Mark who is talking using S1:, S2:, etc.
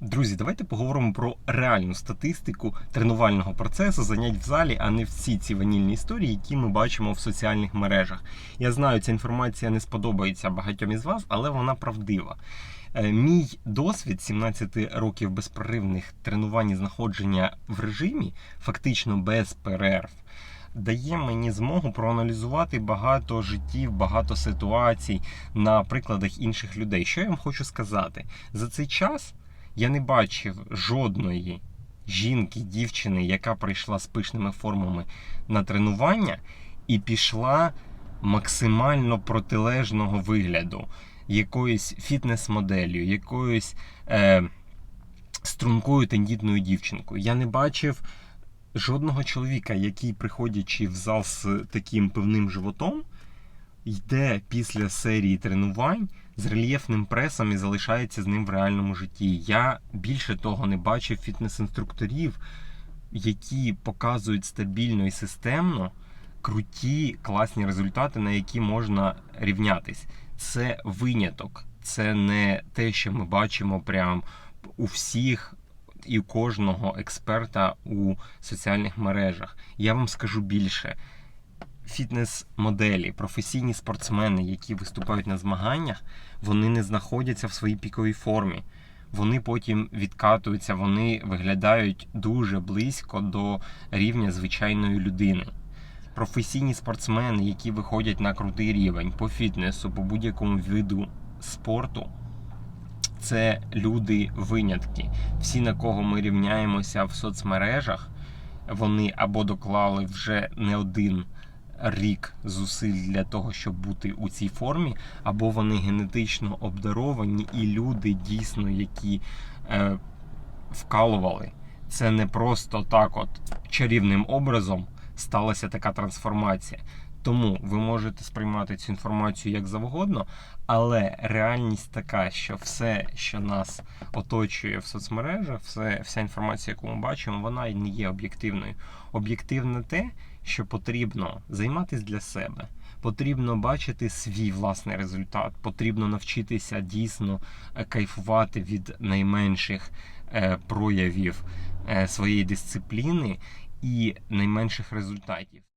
S1: Друзі, давайте поговоримо про реальну статистику тренувального процесу, занять в залі, а не всі ці ванільні історії, які ми бачимо в соціальних мережах. Я знаю, ця інформація не сподобається багатьом із вас, але вона правдива. Е, Мій досвід 17 років безперервних тренувань і знаходження в режимі, фактично без перерв, дає мені змогу проаналізувати багато життів, багато ситуацій на прикладах інших людей. Що я вам хочу сказати? За цей час я не бачив жодної жінки, дівчини, яка прийшла з пишними формами на тренування і пішла максимально протилежного вигляду, якоюсь фітнес-моделлю, якоюсь е, стрункою тендітною дівчинкою. Я не бачив жодного чоловіка, який, приходячи в зал з таким певним животом, йде після серії тренувань з рельєфним пресом і залишається з ним в реальному житті. Я більше того не бачив фітнес-інструкторів, які показують стабільно і системно круті, класні результати, на які можна рівнятись. Це виняток, це не те, що ми бачимо прям у всіх. І у кожного експерта у соціальних мережах. Я вам скажу більше: фітнес-моделі, професійні спортсмени, які виступають на змаганнях, вони не знаходяться в своїй піковій формі. Вони потім відкатуються, вони виглядають дуже близько до рівня звичайної людини. Професійні спортсмени, які виходять на крутий рівень по фітнесу, по будь-якому виду спорту, це люди винятки. Всі, на кого ми рівняємося в соцмережах, вони або доклали вже не один рік зусиль для того, щоб бути у цій формі, або вони генетично обдаровані, і люди дійсно, які е, вкалували. Це не просто так, от чарівним образом сталася така трансформація. Тому ви можете сприймати цю інформацію як завгодно, але реальність така, що все, що нас оточує в соцмережах, все, вся інформація, яку ми бачимо, вона не є об'єктивною. Об'єктивне те, що потрібно займатися для себе. Потрібно бачити свій власний результат. Потрібно навчитися дійсно е, кайфувати від найменших е, проявів е, своєї дисципліни і найменших результатів.